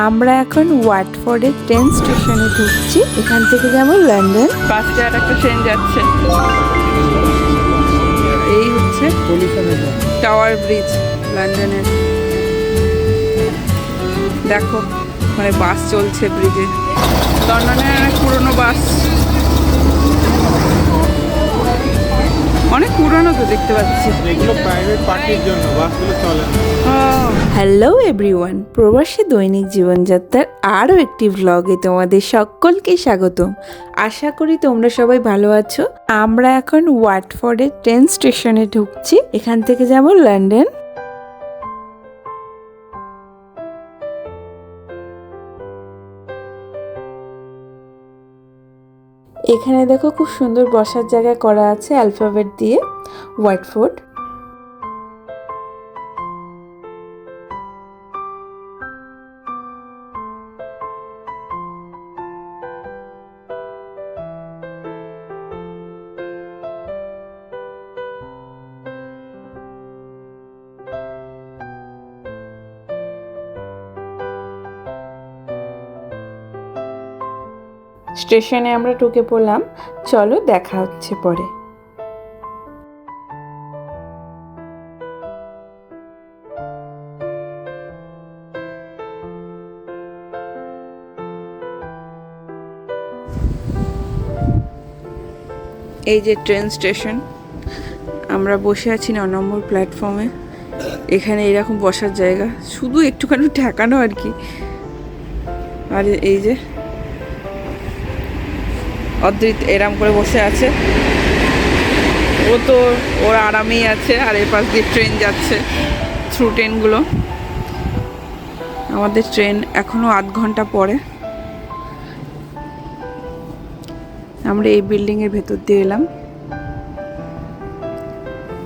আমরা এখন ওয়াটফোর্ডের ট্রেন স্টেশনে ঢুকছি। এখান থেকে যাব লন্ডন পাঁচটা আর একটা ট্রেন যাচ্ছে। এই হচ্ছে টাওয়ার ব্রিজ লন্ডনের দেখো মানে বাস চলছে ব্রিজে লন্ডনের অনেক পুরনো বাস। অনেক পুরনো তো দেখতে পাচ্ছি। এগুলো প্রাইভেট পার্টির জন্য বাসগুলো চলে না। হ্যালো এভরিওয়ান, প্রবাসী দৈনিক জীবনযাত্রার আরও একটি ভ্লগে তোমাদের সকলকে স্বাগতম। আশা করি তোমরা সবাই ভালো আছো। আমরা এখন ওয়াটফোর্ডের ট্রেন স্টেশনে ঢুকছি। এখান থেকে যাব লন্ডন। এখানে দেখো খুব সুন্দর বসার জায়গা করা আছে অ্যালফাবেট দিয়ে হোয়াইটফোর্ড স্টেশনে আমরা ঢুকে পড়লাম। চলো দেখা হচ্ছে পরে। এই যে ট্রেন স্টেশন, আমরা বসে আছি ন নম্বর প্ল্যাটফর্মে। এখানে এরকম বসার জায়গা, শুধু একটুখানি ঠেকানো আর কি। আর এই যে অদ্রিত এরাম করে বসে আছে। ও তো ওর আরামেই আছে, আর এ পাশ দিয়ে ট্রেন যাচ্ছে থ্রু ট্রেনগুলো আমাদের ট্রেন এখনও আধ ঘণ্টা পরে। আমরা এই বিল্ডিংয়ের ভেতর দিয়ে এলাম,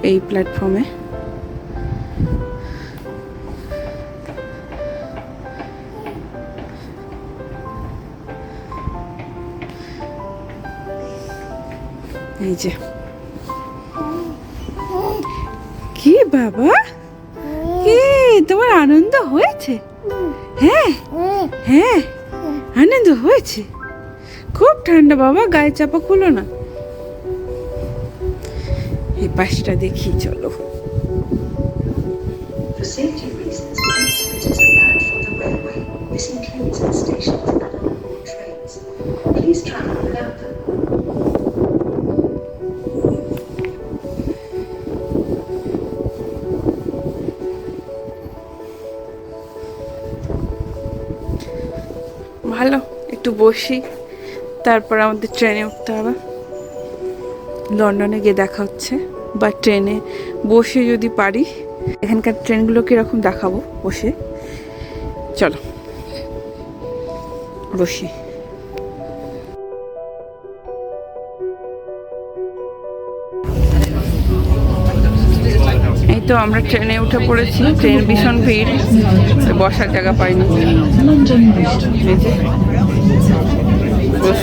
এই প্ল্যাটফর্মে এই যে। কি বাবা? কি, তোমার আনন্দ হয়েছে? হ্যাঁ হ্যাঁ আনন্দ হয়েছে। খুব ঠান্ডা বাবা, গায়ে চাপা খুলো না। এই পাশটা দেখি, চলো। For safety ভালো, একটু বসি, তারপর আমাদের ট্রেনে উঠতে হবে। লন্ডনে গিয়ে দেখা হচ্ছে, বা ট্রেনে বসে যদি পারি, এখানকার ট্রেনগুলো কীরকম দেখাবো? বসে। চলো, বসি। আমরা ট্রেনে উঠে পড়েছি। ট্রেন ভীষণ ভিড়, বসার জায়গা পাইনি।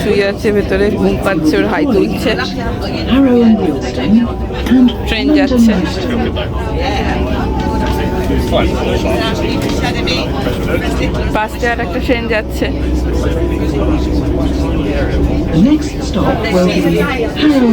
শুয়ে আছে ভেতরে, ঘুম পাচ্ছে, ওর হাই তুলছে। ট্রেন যাচ্ছে। পাঁচটা আর একটা ট্রেন যাচ্ছে। Next stop will be Harrow.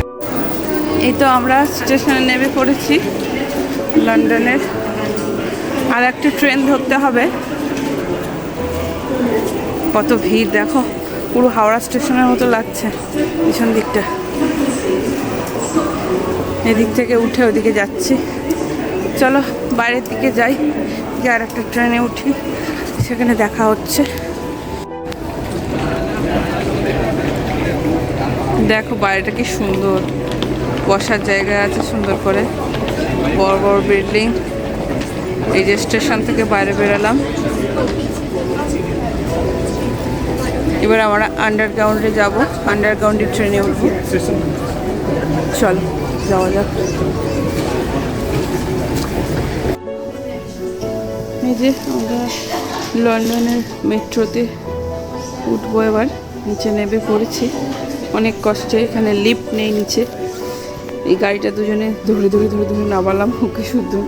এই তো আমরা স্টেশনে নেমে পড়েছি, লন্ডনের। আর একটা ট্রেন ধরতে হবে। কত ভিড়, দেখো। পুরো হাওড়া স্টেশনের মতো লাগছে পিছন দিকটা। এদিক থেকে উঠে ওদিকে যাচ্ছি। চলো, বাইরের দিকে যাই। গিয়ে আর একটা ট্রেনে উঠি। সেখানে দেখা হচ্ছে। দেখো বাইরেটা কি সুন্দর। বসার জায়গা আছে সুন্দর করে। বড় বড় বিল্ডিং। এই যে স্টেশন থেকে বাইরে বেরোলাম। এবার আমরা আন্ডারগ্রাউন্ডে যাব। আন্ডারগ্রাউন্ডে ট্রেনে উঠবো। চল, যাওয়া যাক। এই যে আমরা লন্ডনের মেট্রোতে উঠবো এবার। নিচে নেবে পড়েছি। অনেক কষ্টে এখানে লিফট নেই নিচে। এই গাড়িটা দুজনে ধরে ধরে ধরে ধরে নামালাম, ওকে শুধু।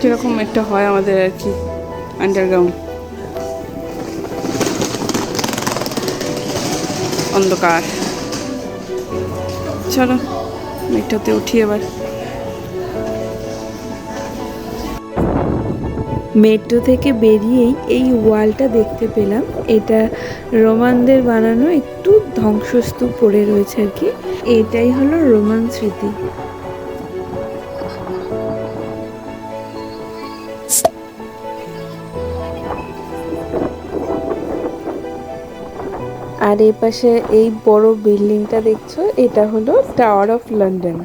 যেরকম একটা হয় আমাদের আর কি আন্ডারগ্রাউন্ড অন্ধকার। চলো, মেঘটাতে উঠি এবার। মেট্রো থেকে বেরিয়েই এই ওয়ালটা দেখতে পেলাম। এটা রোমানদের বানানো একটু ধ্বংসস্তূপ পড়ে রয়েছে আর কি। এটাই হলো রোমান স্মৃতি। আর এ পাশে এই বড় বিল্ডিংটা দেখছ, এটা হলো টাওয়ার অফ লন্ডন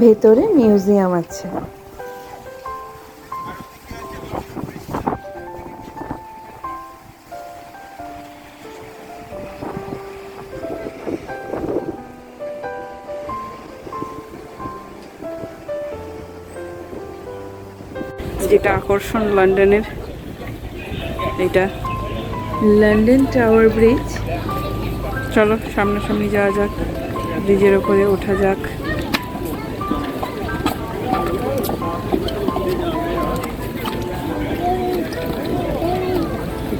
ভেতরে মিউজিয়াম আছে। আকর্ষণ লন্ডনের। এটা লন্ডন টাওয়ার ব্রিজ। চলো সামনাসামনি যাওয়া যাক। ব্রিজের ওপরে ওঠা যাক।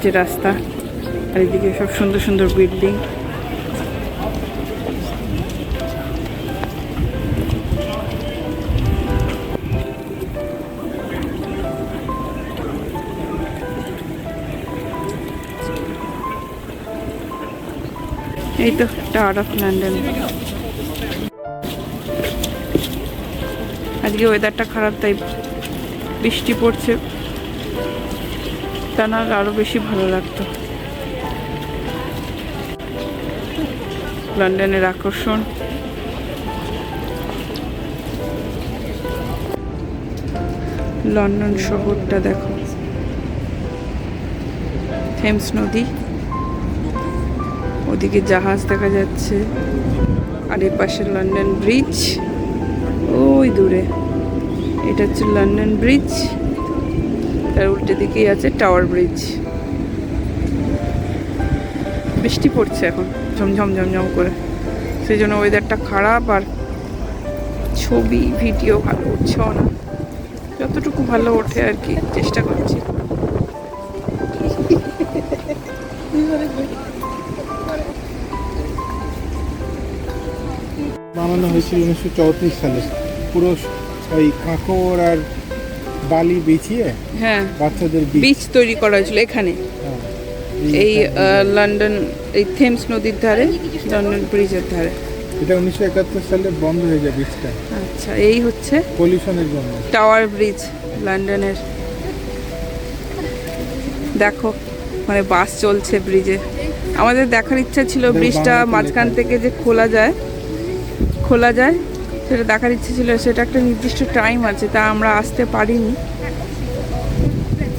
যে রাস্তা আর এদিকে সব সুন্দর সুন্দর বিল্ডিং। এই তো টাওয়ার অফ লন্ডন আজকে ওয়েদারটা খারাপ, তাই বৃষ্টি পড়ছে। তা না আরও বেশি ভালো লাগতো। লন্ডনের আকর্ষণ। লন্ডন শহরটা দেখো। থেমস নদী। ওদিকে জাহাজ দেখা যাচ্ছে। আর এ পাশে লন্ডন ব্রিজ ওই দূরে। এটা হচ্ছে লন্ডন ব্রিজ তার উল্টে দিকেই আছে টাওয়ার ব্রিজ বৃষ্টি পড়ছে এখন, ঝমঝম ঝমঝম করে। সেই জন্য ওয়েদারটা খারাপ আর ছবি ভিডিও ভালো, উঠছেও না। যতটুকু ভালো ওঠে আর কি, চেষ্টা করছি। বানানো হয়েছিল উনিশশো চৌত্রিশ সালে। পুরো ওই কাঁকড় আর বালি বিছিয়ে হ্যাঁ। বাচ্চাদের বীজ। তৈরি করা হয়েছিল এখানে। হ্যাঁ, এই লন্ডন এই থেমস নদীর ধারে লন্ডন ব্রিজের ধারে। এটা উনিশশো একাত্তর সালে বন্ধ হয়ে যায় বীজটা আচ্ছা এই হচ্ছে পলিউশনের জন্য। টাওয়ার ব্রিজ লন্ডনের। দেখো মানে বাস চলছে ব্রিজে। আমাদের দেখার ইচ্ছা ছিল ব্রিজটা মাঝখান থেকে। যে খোলা যায় খোলা যায়, সেটা দেখার ইচ্ছে ছিল, সেটা একটা নির্দিষ্ট টাইম আছে, তা আমরা আসতে পারিনি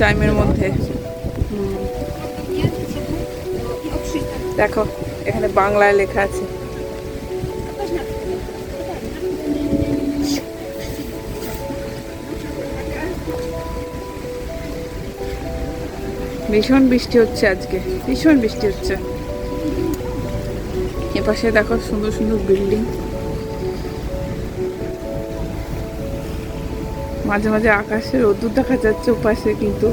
টাইমের মধ্যে। দেখো, এখানে বাংলায় লেখা আছে। ভীষণ বৃষ্টি হচ্ছে আজকে, ভীষণ বৃষ্টি হচ্ছে। এপাশে দেখো সুন্দর সুন্দর বিল্ডিং মাঝে মাঝে আকাশে রোদ্দুর দেখা যাচ্ছে ওপাশে কিন্তু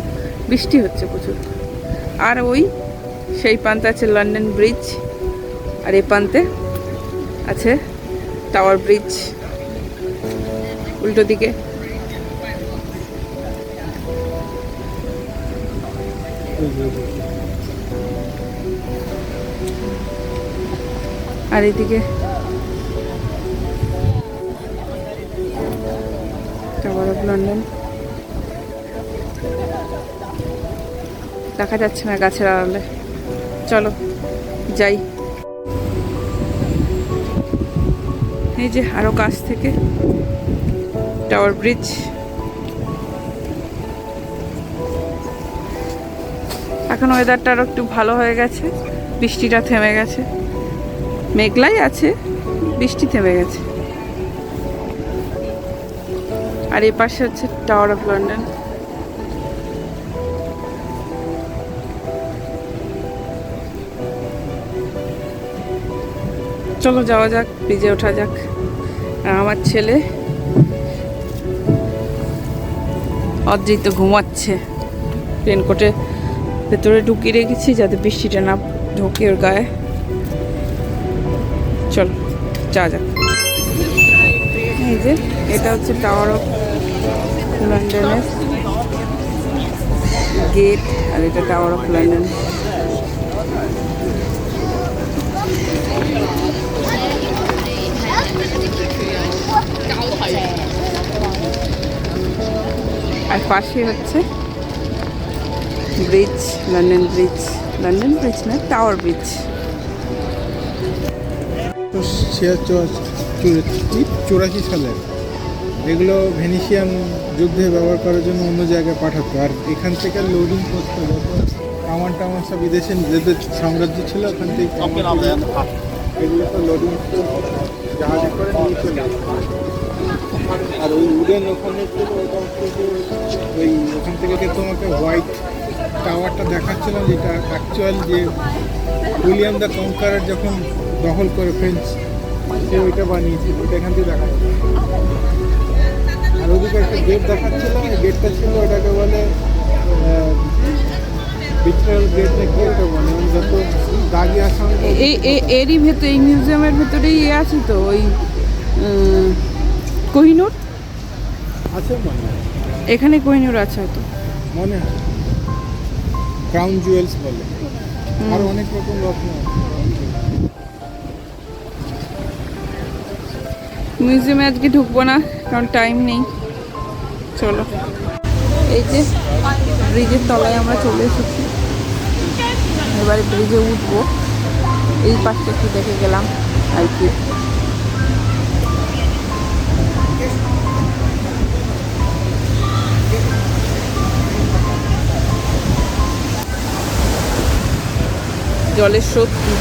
বৃষ্টি হচ্ছে প্রচুর। আর ওই সেই প্রান্তে আছে লন্ডন ব্রিজ আর এ প্রান্তে আছে টাওয়ার ব্রিজ উল্টো দিকে। আর এদিকে টাওয়ার অফ লন্ডন দেখা যাচ্ছে না গাছের আড়ালে। চলো, যাই। এই যে আরও কাছ থেকে টাওয়ার ব্রিজ। এখন ওয়েদারটা আরও একটু ভালো হয়ে গেছে, বৃষ্টিটা থেমে গেছে। মেঘলাই আছে, বৃষ্টি থেমে গেছে। আর এই পাশে হচ্ছে টাওয়ার অফ লন্ডন চলো যাওয়া যাক ব্রিজে ওঠা যাক। আমার ছেলে অদ্রিত ঘুমাচ্ছে। রেনকোটে ভেতরে ঢুকিয়ে রেখেছি যাতে বৃষ্টিটা না ঢোকে ওর গায়ে। চলো যা যাক। এই যে, এটা হচ্ছে টাওয়ার অফ লন্ডনের গেট আর এটা টাওয়ার অফ লন্ডন আর পাশে হচ্ছে bridge London bridge London bridge না টাওয়ার ব্রিজ চুরাশি সালের এগুলো ভেনিসিয়ান যুদ্ধে ব্যবহার করার জন্য অন্য জায়গায় পাঠাতো। আর এখান থেকে লোডিং করতো যখন কামান টামান সব বিদেশে নিজেদের সাম্রাজ্য ছিল ওখান থেকে এগুলো তো লোডিং জাহাজে করে নিয়ে চলে আর ওই উডেন ওখানে ওই ওখান থেকে তোমাকে হোয়াইট টাওয়ারটা দেখাচ্ছিলাম যেটা অ্যাকচুয়াল যে উইলিয়াম দ্য কনকারার যখন দখল করে ফ্রেঞ্চ সে ওইটা বানিয়েছিল। ওইটা এখান থেকে দেখা আর একটা গেট দেখাচ্ছিল গেটটা ছিল ওটাকে বলে এরই ভেতরে এই মিউজিয়ামের ভেতরেই ইয়ে আছে তো ওই কোহিনুর? আছে এখানে কোহিনুর আছে হয়তো। মনে হয়। ক্রাউন জুয়েলস বলে। আর অনেক রকম রত্ন মিউজিয়ামে আজকে ঢুকবো না কারণ টাইম নেই। চলো। এই যে ব্রিজের তলায় আমরা চলে এসেছি। এবারে ব্রিজে উঠবো। এই পাশটা একটু দেখে গেলাম আর কি। জলের সত্যি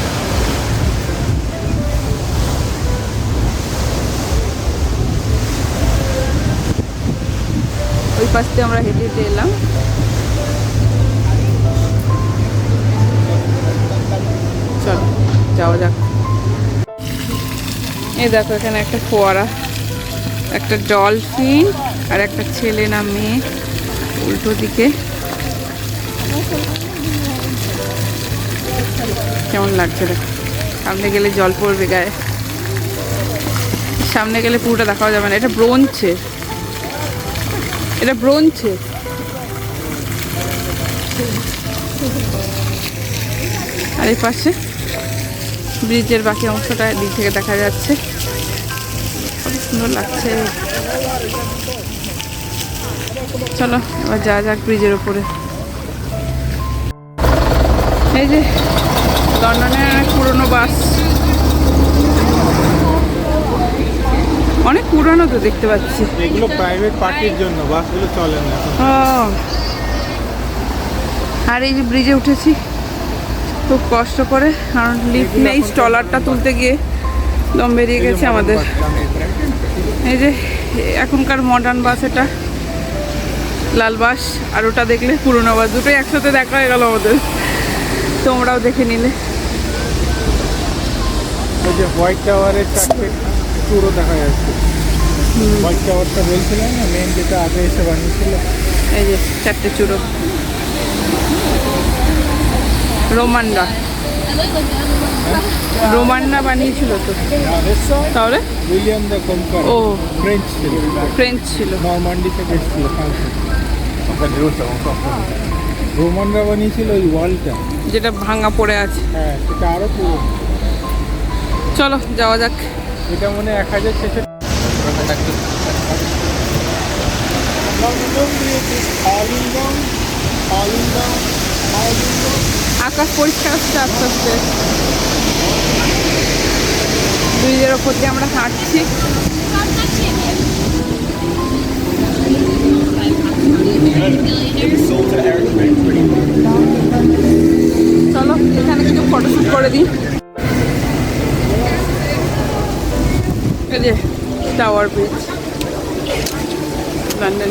ওই পাশ দিয়ে আমরা হেঁটে হেঁটে এলাম। চলো, যাওয়া যাক। এই দেখো, এখানে একটা ফোয়ারা, একটা ডলফিন আর একটা ছেলে না মেয়ে উল্টো দিকে। কেমন লাগছে দেখ। সামনে গেলে জল পড়বে গায়ে। সামনে গেলে পুরোটা দেখাও যাবে না। এটা ব্রোঞ্চের এটা ব্রোঞ্চের আর এই পাশে ব্রিজের বাকি অংশটা দিক থেকে দেখা যাচ্ছে। কত সুন্দর লাগছে। চলো, এবার যা যাক ব্রিজের ওপরে এই যে, লন্ডনের অনেক পুরনো বাস। অনেক পুরনো তো দেখতে পাচ্ছি। এগুলো প্রাইভেট পার্টির জন্য বাসগুলো চলে না আর এই যে ব্রিজে উঠেছি খুব কষ্ট করে কারণ লিফট নেই স্টলারটা তুলতে গিয়ে দম বেরিয়ে গেছে আমাদের। এই যে এখনকার মডার্ন বাস এটা লাল বাস আর ওটা দেখলে পুরোনো বাস দুটোই একসাথে দেখা হয়ে গেল আমাদের। তোমরাও দেখে নিলে। হোয়াইট টাওয়ারের চারটে চুরো দেখা যাচ্ছে। হোয়াইট টাওয়ারটা বলছিলাম না মেন যেটা আগে এসে বানিয়েছিল। এই যে চারটে চূড়ো। রোমানরা রোমানরা বানিয়েছিল তো। তাহলে? উইলিয়াম দ্য কনকার ও। ফ্রেঞ্চ ছিল। ফ্রেঞ্চ ছিল। নরমান্ডি থেকে এসেছিল রোমানরা বানিয়েছিল ওই ওয়ালটা। যেটা ভাঙা পড়ে আছে। হ্যাঁ সেটা আরও পুরো চলো যাওয়া যাক। এটা মনে হয় এক হাজার ছেষট্টি আকাশ পরিষ্কার হচ্ছে আস্তে আস্তে। ব্রিজের ওপর দিয়ে আমরা হাঁটছি।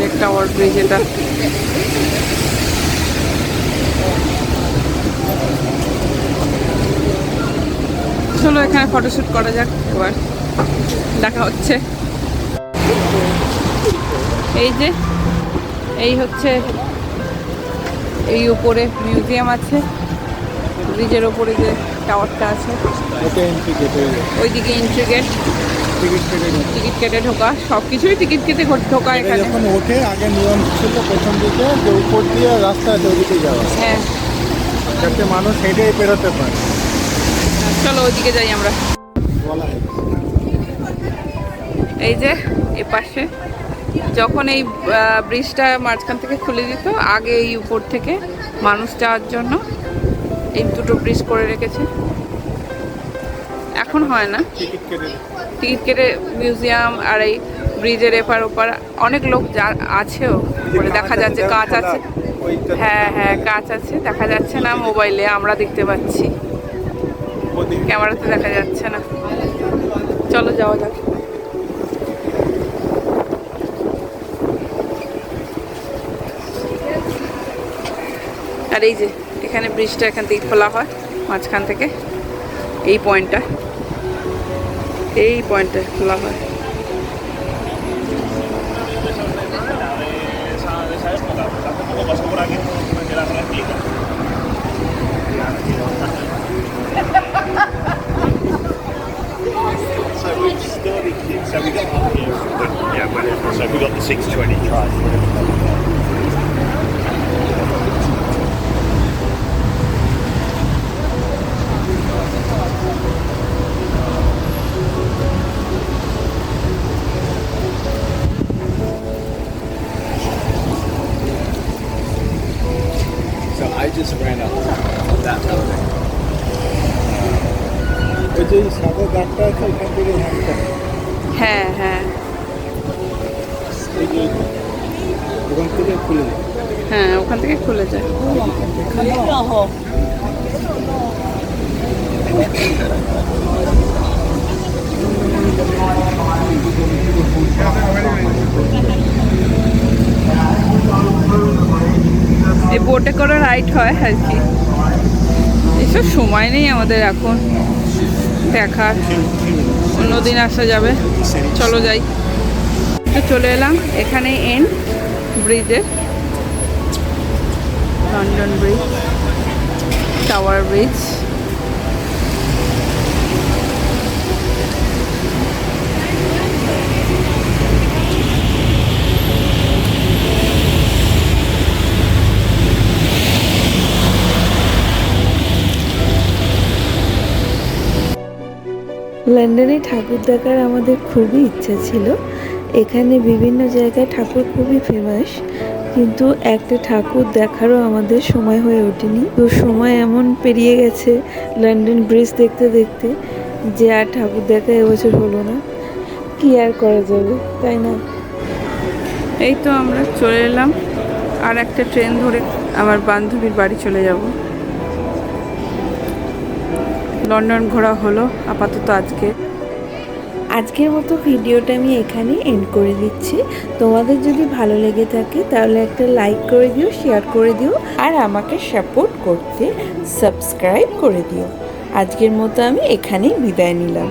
লন্ডনের টাওয়ার ব্রিজ এটা। চলো এখানে ফটোশ্যুট করা যাক, এবার দেখা হচ্ছে। এই যে, এই হচ্ছে এই উপরে মিউজিয়াম আছে। ব্রিজের ওপরে যে টাওয়ারটা আছে। ওইদিকে এন্ট্রি গেট টিকিট কেটে ঢোকা। সব কিছুই টিকিট কেটে ঢোকা এখানে। যখন ওঠে আগে নিয়ম ছিল প্রথম দিকে যে উপর দিয়ে রাস্তা আছে যাওয়া। হ্যাঁ। যাতে মানুষ হেঁটেই পেরোতে পারে। চলো ওইদিকে যাই আমরা। এই যে এ পাশে। যখন এই ব্রিজটা মাঝখান থেকে খুলে দিত আগে এই উপর থেকে মানুষ যাওয়ার জন্য এই দুটো ব্রিজ করে রেখেছে। এখন হয় না। টিকিট কেটে মিউজিয়াম আর এই ব্রিজের এপার ওপার অনেক লোক যা আছেও দেখা যাচ্ছে কাঁচ আছে। হ্যাঁ হ্যাঁ কাঁচ আছে। দেখা যাচ্ছে না মোবাইলে আমরা দেখতে পাচ্ছি। ক্যামেরাতে দেখা যাচ্ছে না। চলো যাওয়া যাক। আর এই যে এখানে ব্রিজটা এখান থেকে খোলা হয় মাঝখান থেকে। এই পয়েন্টটা এই পয়েন্টটা খোলা হয়। হ্যাঁ হ্যাঁ। হ্যাঁ ওখান থেকে খুলে যায়। এই বোটে করে রাইড হয় আর কি। এসব সময় নেই আমাদের এখন। দেখার অন্যদিন আসা যাবে। চলো যাই। তো চলে এলাম। এখানে এন ব্রিজে লন্ডন ব্রিজ টাওয়ার ব্রিজ লন্ডনে ঠাকুর দেখার আমাদের খুবই ইচ্ছা ছিল। এখানে বিভিন্ন জায়গায় ঠাকুর খুবই ফেমাস কিন্তু একটা ঠাকুর দেখারও আমাদের সময় হয়ে ওঠেনি। তো সময় এমন পেরিয়ে গেছে লন্ডন ব্রিজ দেখতে দেখতে যে আর ঠাকুর দেখা এবছর হলো না। কি আর করা যাবে, তাই না? এই তো আমরা চলে এলাম। আর একটা ট্রেন ধরে আমার বান্ধবীর বাড়ি চলে যাব। লন্ডন ঘোরা হলো, আপাতত আজকে। আজকের মতো ভিডিওটা আমি এখানে এন্ড করে দিচ্ছি। তোমাদের যদি ভালো লেগে থাকে, তাহলে একটা লাইক করে দিও শেয়ার করে দিও, আর আমাকে সাপোর্ট করতে সাবস্ক্রাইব করে দিও। আজকের মতো আমি এখানেই বিদায় নিলাম।